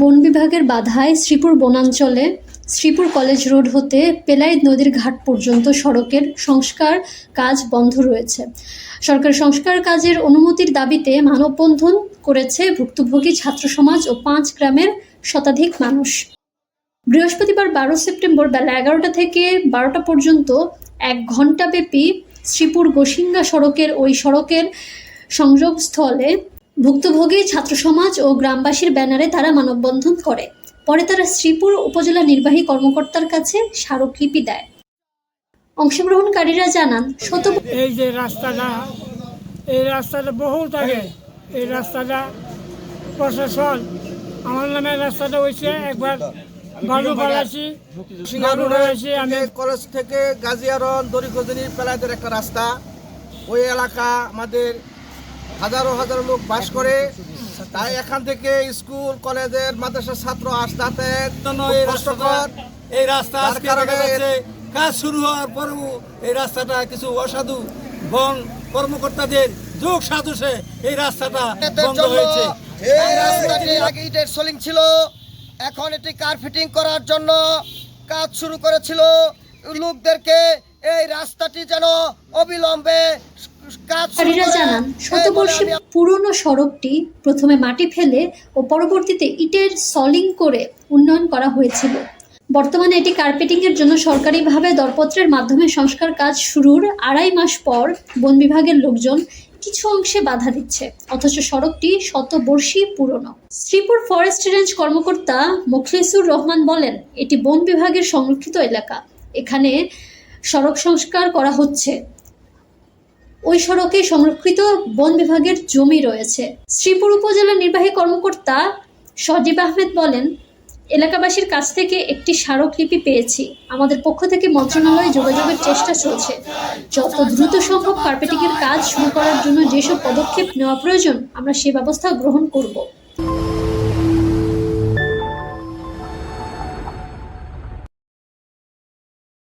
বন বিভাগের বাধায় শ্রীপুর বনাঞ্চলে শ্রীপুর কলেজ রোড হতে পেলাইদ নদীর ঘাট পর্যন্ত সড়কের সংস্কার কাজ বন্ধ রয়েছে। সরকার সংস্কার কাজের অনুমতির দাবিতে মানববন্ধন করেছে ভুক্তভোগী ছাত্র সমাজ ও পাঁচ গ্রামের শতাধিক মানুষ। বৃহস্পতিবার বারো সেপ্টেম্বর বেলা এগারোটা থেকে বারোটা পর্যন্ত এক ঘণ্টাব্যাপী শ্রীপুর গোসিঙ্গা সড়কের ওই সড়কের সংযোগস্থলে ভুক্তভোগী ছাত্র সমাজ ও গ্রামবাসীর ব্যানারে তারা মানববন্ধন করে। পরে তারা শ্রীপুর উপজেলা নির্বাহী কর্মকর্তার কাছে স্মারকলিপি দেয়। অংশগ্রহণকারীরা জানান শত এই যে রাস্তাটা এই রাস্তাটা বহুত আগে। এই রাস্তাটা প্রশাসন আমার নামে রাস্তাটা হয়েছে। একবার বালু ফেলাছি বালু আমি। কলেজ থেকে গাজিয়ারন দরিকজনী পেলাইদের একটা রাস্তা। ওই এলাকা আমাদের হাজারো হাজারো লোক বাস করে। তাই এখান থেকে স্কুল কলেজের মাদ্রাসার ছাত্র আসতে জন্য এই রাস্তা কাজ শুরু হওয়ার পরেও এই রাস্তাটা কিছু অসাধু বন কর্মকর্তাদের যোগ সাজসে এই রাস্তাটা বন্ধ হয়েছে। এই রাস্তাটি আগে ইটের সোলিং ছিল। এখন এটি কার ফিটিং করার জন্য কাজ শুরু করেছিল। লোকদেরকে এই রাস্তাটি যেন অবিলম্বে কারীরা জানান শতবর্ষী পুরনো সড়কটি প্রথমে মাটি ফেলে ও পরবর্তীতে ইটের সলিং করে উন্নয়ন করা হয়েছিল। বর্তমানে এটি কার্পেটিং এর জন্য সরকারিভাবে দরপত্রের মাধ্যমে সংস্কার কাজ শুরুর আড়াই মাস পর বন বিভাগের লোকজন কিছু অংশে বাধা দিচ্ছে অথচ সড়কটি শতবর্ষী পুরনো। শ্রীপুর ফরেস্ট রেঞ্জ কর্মকর্তা মুখলিসুর রহমান বলেন এটি বন বিভাগের সংরক্ষিত এলাকা। এখানে সড়ক সংস্কার করা হচ্ছে। ওই সড়কে সংরক্ষিত বন বিভাগের জমি রয়েছে। শ্রীপুর উপজেলা নির্বাহী কর্মকর্তা সজীব আহমেদ বলেন, এলাকাবাসীর কাছ থেকে একটি স্মারকলিপি পেয়েছি। আমাদের পক্ষ থেকে মন্ত্রণালয়ে যোগাযোগের চেষ্টা চলছে। যত দ্রুত সম্ভব কার্পেটিংয়ের কাজ শুরু করার জন্য যেসব পদক্ষেপ নেওয়া প্রয়োজন, আমরা সে ব্যবস্থা গ্রহণ করব।